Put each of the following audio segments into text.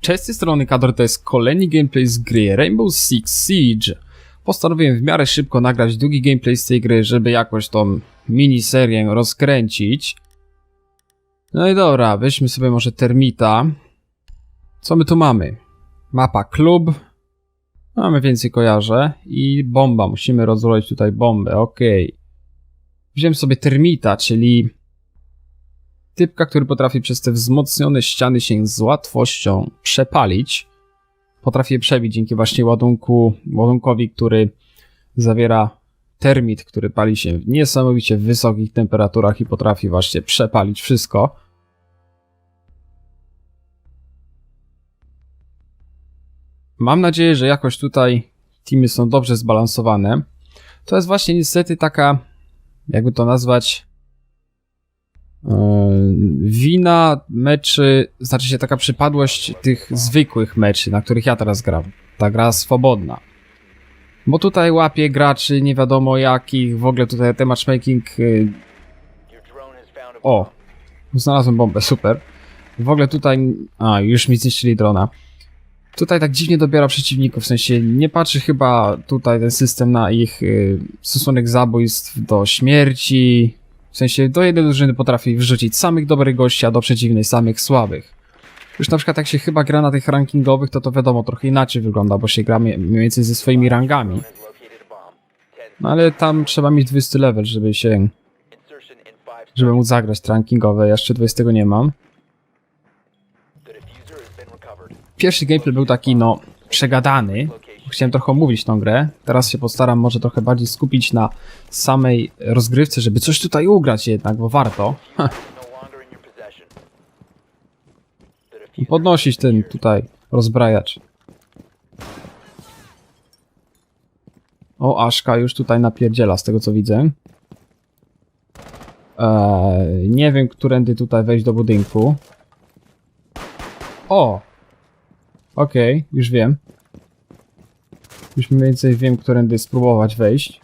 Cześć, z tej strony Kador, to jest kolejny gameplay z gry Rainbow Six Siege. Postanowiłem w miarę szybko nagrać długi gameplay z tej gry, żeby jakoś tą miniserię rozkręcić. No i dobra, weźmy sobie może Termita. Co my tu mamy? Mapa klub. Mamy więcej kojarzę. I bomba, musimy rozrobić tutaj bombę, okej. Wziąłem sobie Termita, czyli typka, który potrafi przez te wzmocnione ściany się z łatwością przepalić. Potrafi je przebić dzięki właśnie ładunku, ładunkowi, który zawiera termit, który pali się w niesamowicie wysokich temperaturach i potrafi właśnie przepalić wszystko. Mam nadzieję, że jakoś tutaj teamy są dobrze zbalansowane. To jest właśnie niestety taka, jakby to nazwać, wina meczy, znaczy się taka przypadłość tych zwykłych meczy, na których ja teraz gram. Ta gra swobodna. Bo tutaj łapie graczy nie wiadomo jakich, w ogóle tutaj ten matchmaking... y, O! Znalazłem bombę, super. W ogóle tutaj... A, już mi zniszczyli drona. Tutaj tak dziwnie dobiera przeciwników, w sensie nie patrzy chyba tutaj ten system na ich y, stosunek zabójstw do śmierci. W sensie do jednej drużyny potrafi wrzucić samych dobrych gości, a do przeciwnej samych słabych. Już na przykład jak się chyba gra na tych rankingowych, to to wiadomo, trochę inaczej wygląda, bo się gra mniej więcej ze swoimi rangami. No ale tam trzeba mieć 20 level, żeby się, żeby móc zagrać rankingowe. Ja jeszcze 20 nie mam. Pierwszy gameplay był taki, no, przegadany. Chciałem trochę omówić tą grę. Teraz się postaram może trochę bardziej skupić na samej rozgrywce, żeby coś tutaj ugrać jednak, bo warto. I podnosić ten tutaj rozbrajacz. O, Aszka już tutaj napierdziela z tego co widzę. Eee, nie wiem, którędy tutaj wejść do budynku. O! Okej, już wiem. Już mniej więcej wiem, którędy spróbować wejść.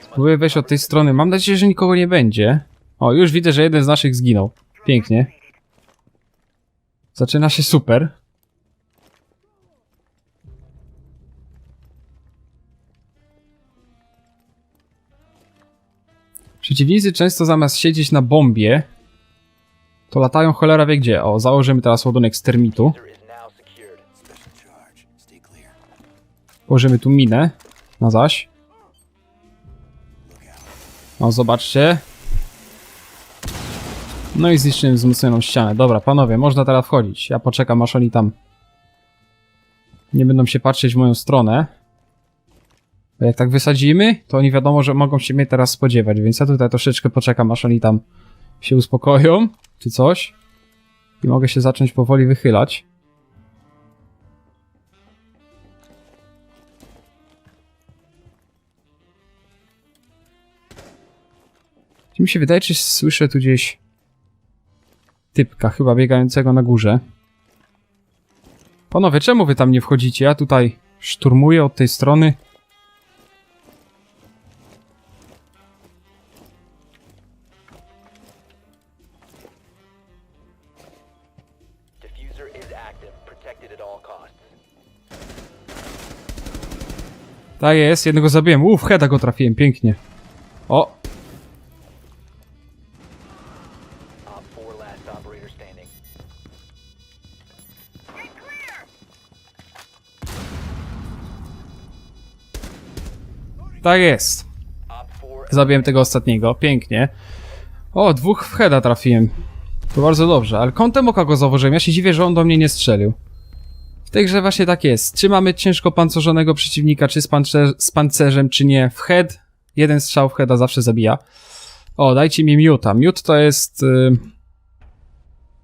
Spróbuję wejść od tej strony. Mam nadzieję, że nikogo nie będzie. O, już widzę, że jeden z naszych zginął. Pięknie. Zaczyna się super. Przeciwnicy często zamiast siedzieć na bombie, to latają cholera wie gdzie. O, założymy teraz ładunek z termitu. Położymy tu minę. Na zaś. O, zobaczcie. No i zniszczyłem wzmocnioną ścianę. Dobra, panowie, można teraz wchodzić. Ja poczekam, aż oni tam nie będą się patrzeć w moją stronę. Bo jak tak wysadzimy, to oni wiadomo, że mogą się mnie teraz spodziewać, więc ja tutaj troszeczkę poczekam, aż oni tam się uspokoją, czy coś. I mogę się zacząć powoli wychylać. Mi się wydaje, czy słyszę tu gdzieś typka, chyba biegającego na górze. Panowie, czemu wy tam nie wchodzicie? Ja tutaj szturmuję od tej strony. Diffuser is active, protected at all costs. Tak jest, jednego zabiłem. Uff, heada go trafiłem, pięknie. O, Op 4 last operator standing. tak jest. Op 4 Zabiłem tego ostatniego, pięknie. O, dwóch w heada trafiłem. To bardzo dobrze, ale kątem oka go zauważyłem. Ja się dziwię, że on do mnie nie strzelił. W tej grze właśnie tak jest. Czy mamy ciężko pancerzonego przeciwnika, czy z, pancer z pancerzem, czy nie. W head, jeden strzał w heada zawsze zabija. O, dajcie mi miuta. Miut to jest... Y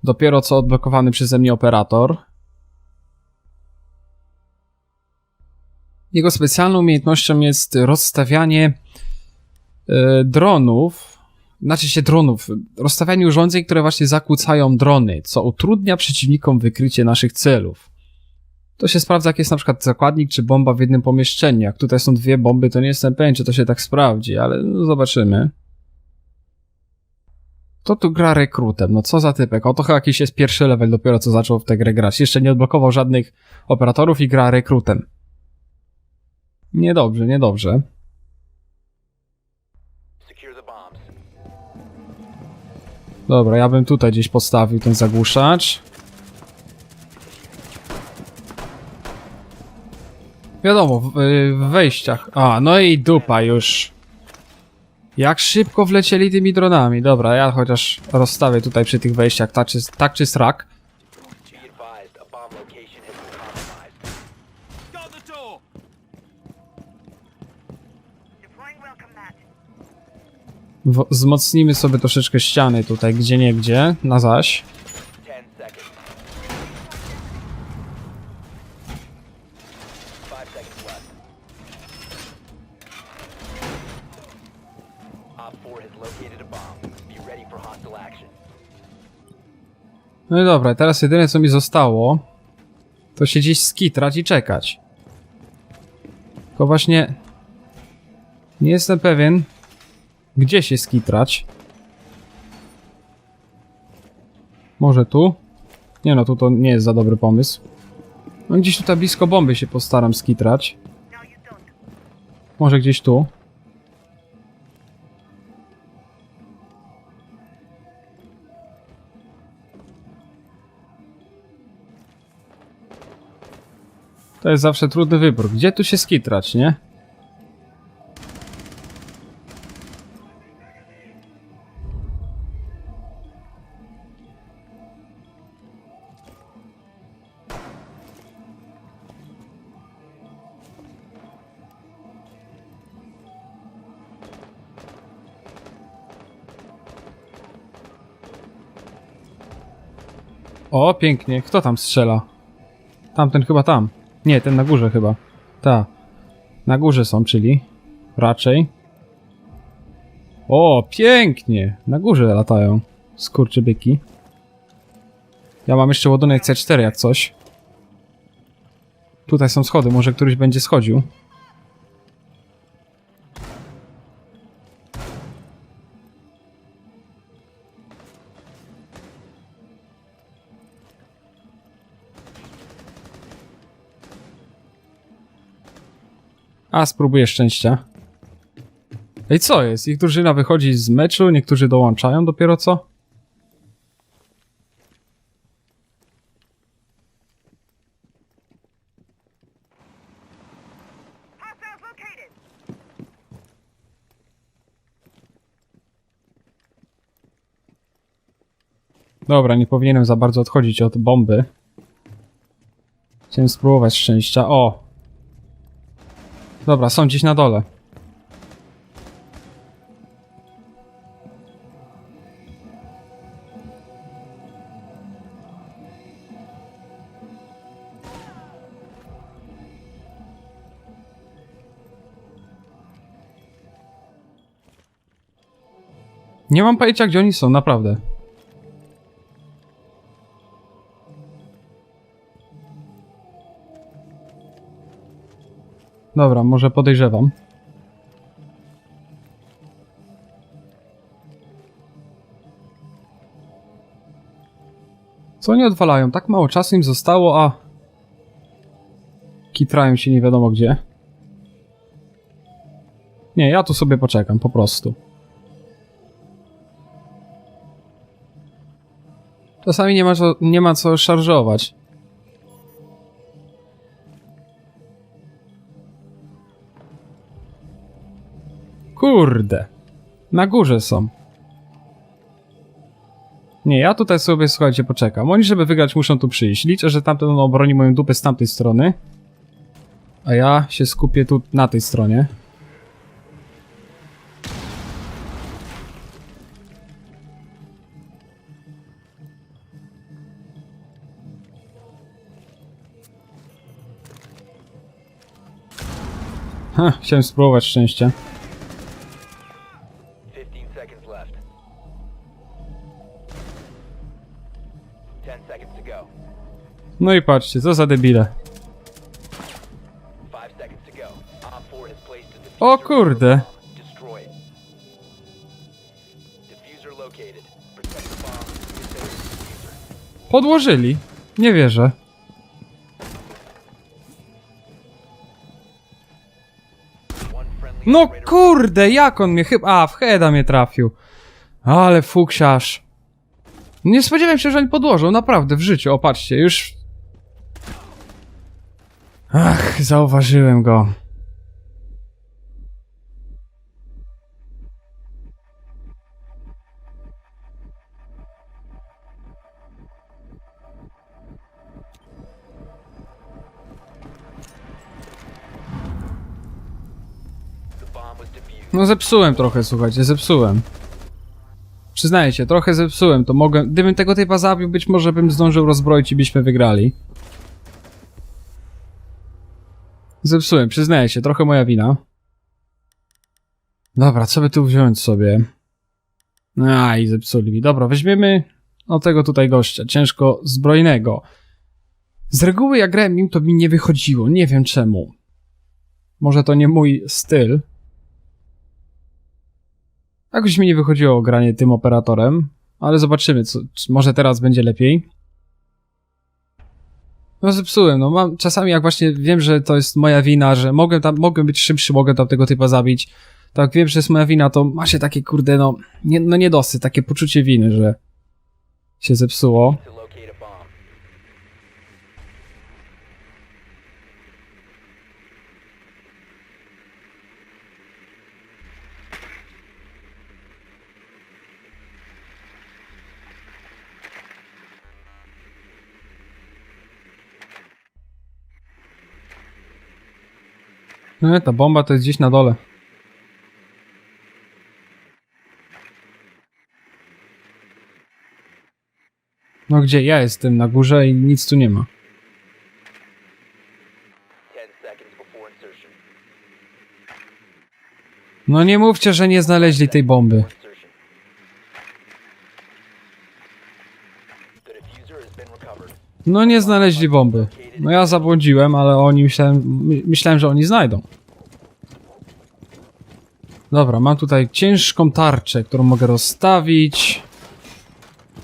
dopiero co odblokowany przeze mnie operator. Jego specjalną umiejętnością jest rozstawianie e, dronów, znaczy się dronów, rozstawianie urządzeń, które właśnie zakłócają drony, co utrudnia przeciwnikom wykrycie naszych celów. To się sprawdza, jak jest na przykład zakładnik czy bomba w jednym pomieszczeniu. Jak tutaj są dwie bomby, to nie jestem pewien, czy to się tak sprawdzi, ale no, zobaczymy. Kto tu gra rekrutem? No co za typek? O to chyba jakiś jest pierwszy level dopiero co zaczął w tę grę grać. Jeszcze nie odblokował żadnych operatorów i gra rekrutem. Niedobrze, niedobrze. Dobra, ja bym tutaj gdzieś postawił ten zagłuszacz. Wiadomo, w, y, w wejściach. A, no i dupa już. Jak szybko wlecieli tymi dronami. Dobra, ja chociaż rozstawię tutaj przy tych wejściach tak czy, tak czy srak. Wzmocnimy sobie troszeczkę ściany tutaj, gdzie nie gdzie, na zaś. 10 seconds. 5 seconds left. Op 4 has located a bomb. Be ready for hostile action. No i dobra, teraz jedyne co mi zostało, to się gdzieś skitrać i czekać. Tylko właśnie nie jestem pewien, gdzie się skitrać. Może tu? Nie no, tu to nie jest za dobry pomysł. No gdzieś tutaj blisko bomby się postaram skitrać. Może gdzieś tu. To jest zawsze trudny wybór. Gdzie tu się skitrać, nie? Pięknie. Kto tam strzela? Tamten chyba tam. Nie, ten na górze chyba. Ta. Na górze są, czyli. Raczej. O, pięknie! Na górze latają. Skurczybyki. Ja mam jeszcze ładunek C4 jak coś. Tutaj są schody, może któryś będzie schodził. A, spróbuję szczęścia. Ej, co jest? Ich drużyna wychodzi z meczu, niektórzy dołączają dopiero co? Dobra, nie powinienem za bardzo odchodzić od bomby. Chciałem spróbować szczęścia. O! Dobra, są gdzieś na dole. Nie mam pojęcia, gdzie oni są, naprawdę. Dobra, może podejrzewam. Co oni odwalają? Tak mało czasu im zostało, a... Kitrają się nie wiadomo gdzie. Nie, ja tu sobie poczekam, po prostu. Czasami nie ma nie ma co szarżować. Kurde. Na górze są. Nie, ja tutaj sobie, słuchajcie, poczekam. Oni, żeby wygrać, muszą tu przyjść. Liczę, że tamten obroni moją dupę z tamtej strony. A ja się skupię tu na tej stronie. Ha, chciałem spróbować szczęścia. No i patrzcie, co za debile. O kurde. Podłożyli. Nie wierzę. No kurde, jak on mnie chyba... A, w heada mnie trafił. Ale fuksiarz. Nie spodziewałem się, że oni podłożą, naprawdę, w życiu. Opatrzcie, już Ach, zauważyłem go. No zepsułem trochę, słuchajcie, zepsułem. Przyznaję się, trochę zepsułem, to mogę... Gdybym tego typa zabił, być może bym zdążył rozbroić i byśmy wygrali. Zepsułem, przyznaję się, trochę moja wina. Dobra, co by tu wziąć sobie? A, i zepsuli mi. Dobra, weźmiemy o tego tutaj gościa, ciężko zbrojnego. Z reguły jak grałem nim, to mi nie wychodziło, nie wiem czemu. Może to nie mój styl, Jakoś mi nie wychodziło granie tym operatorem, ale zobaczymy, co, może teraz będzie lepiej. No zepsułem, no mam, czasami jak właśnie wiem, że to jest moja wina, że mogę tam, mogę być szybszy, mogę tam tego typa zabić, tak wiem, że jest moja wina, to ma się takie kurde, no, nie, no niedosyt, takie poczucie winy, że się zepsuło. To locate a bomb. No, ta bomba to jest gdzieś na dole. No gdzie? Ja jestem na górze i nic tu nie ma. 10 seconds before insertion. No nie mówcie, że nie znaleźli tej bomby. No nie znaleźli bomby. No ja zabłądziłem, ale oni myślałem, my- myślałem, że oni znajdą. Dobra, mam tutaj ciężką tarczę, którą mogę rozstawić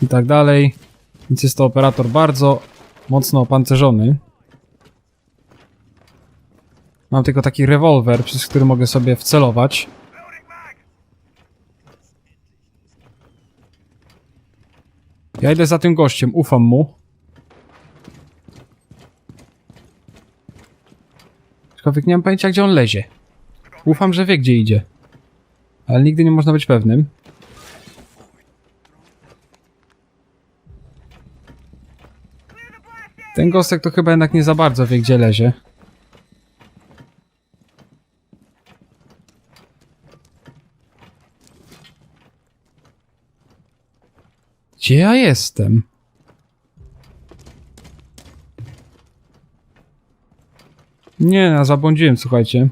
i tak dalej. Więc jest to operator bardzo mocno opancerzony. Mam tylko taki rewolwer, przez który mogę sobie wcelować. Ja idę za tym gościem, ufam mu. Aczkolwiek nie mam pojęcia, gdzie on lezie. Ufam, że wie, gdzie idzie. Ale nigdy nie można być pewnym. Ten gostek to chyba jednak nie za bardzo wie, gdzie lezie. Gdzie ja jestem? Nie, ja zabłądziłem, słuchajcie.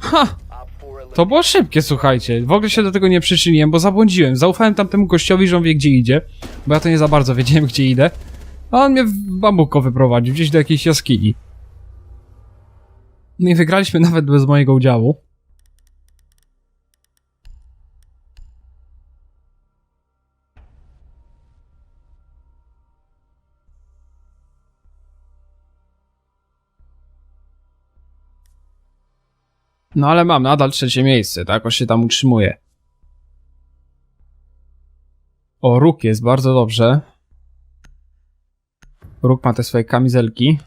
Ha! Op 4 To było szybkie, słuchajcie. W ogóle się do tego nie przyczyniłem, bo zabłądziłem. Zaufałem tamtemu gościowi, że on wie, gdzie idzie. Bo ja to nie za bardzo wiedziałem, gdzie idę. A on mnie w bambuko wyprowadził, gdzieś do jakiejś jaskini. No i wygraliśmy nawet bez mojego udziału. No ale mam nadal trzecie miejsce, tak? Jakoś się tam utrzymuje. O, Róg jest bardzo dobrze. Róg ma te swoje kamizelki.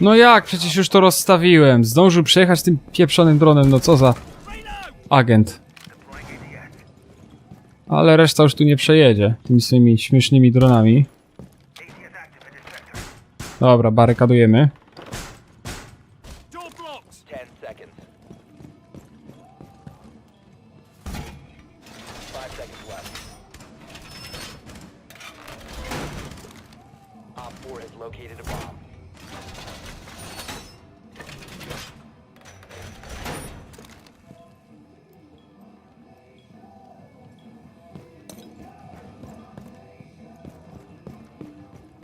No jak? Przecież już to rozstawiłem. Zdążył przejechać tym pieprzonym dronem, no co za agent. Ale reszta już tu nie przejedzie tymi swoimi śmiesznymi dronami. Dobra, barykadujemy.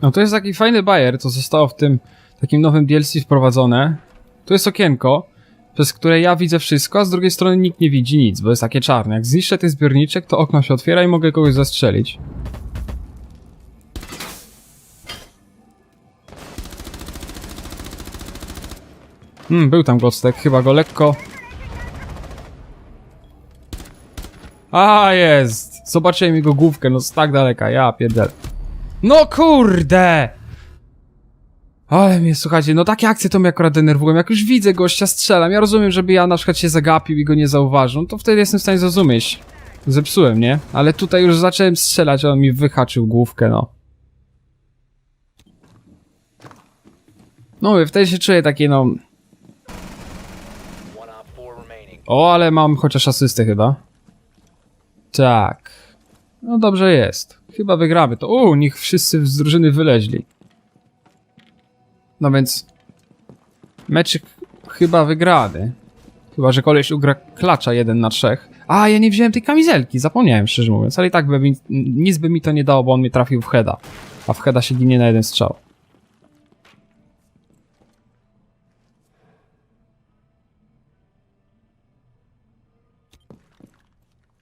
No to jest taki fajny bajer, co zostało w tym takim nowym DLC wprowadzone. Tu jest okienko, przez które ja widzę wszystko, a z drugiej strony nikt nie widzi nic, bo jest takie czarne. Jak zniszczę ten zbiorniczek, to okno się otwiera i mogę kogoś zastrzelić. Hmm, był tam gostek, chyba go lekko... A jest! Zobaczyłem jego główkę, no z tak daleka, ja pierdolę. No kurde! Ale mnie, słuchajcie, no takie akcje to mnie akurat denerwują. Jak już widzę gościa, strzelam. Ja rozumiem, żeby ja na przykład się zagapił i go nie zauważył, no to wtedy jestem w stanie zrozumieć. Zepsułem, nie? Ale tutaj już zacząłem strzelać, a on mi wyhaczył główkę, no. No, mówię, wtedy się czuję taki, no... One Op 4 remaining. O, ale mam chociaż asystę chyba. Tak. No dobrze jest. Chyba wygramy to. U, niech wszyscy z drużyny wyleźli. No więc... Meczyk chyba wygrany. Chyba, że koleś ugra klacza 1 na 3. A, ja nie wziąłem tej kamizelki, zapomniałem szczerze mówiąc, ale i tak by mi, nic by mi to nie dało, bo on mnie trafił w heada. A w heada się ginie na jeden strzał.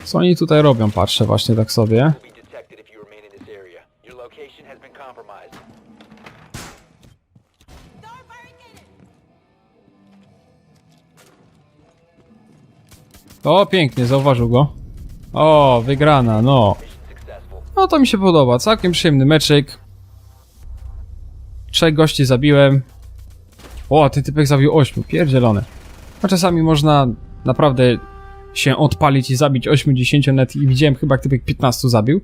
Co oni tutaj robią, patrzę właśnie tak sobie. O, pięknie, zauważył go. O, wygrana, no. No to mi się podoba, całkiem przyjemny meczyk. Trzech gości zabiłem. O, ten typek zabił ośmiu, pierdzielone. A czasami można naprawdę się odpalić i zabić 8-10 net i widziałem chyba jak typek 15 zabił.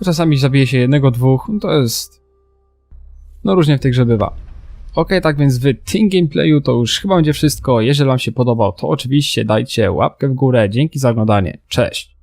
A czasami zabije się jednego, dwóch, no to jest... No różnie w tej grze bywa. Ok, tak więc w tym gameplayu to już chyba będzie wszystko. Jeżeli wam się podobał, to oczywiście dajcie łapkę w górę. Dzięki za oglądanie. Cześć!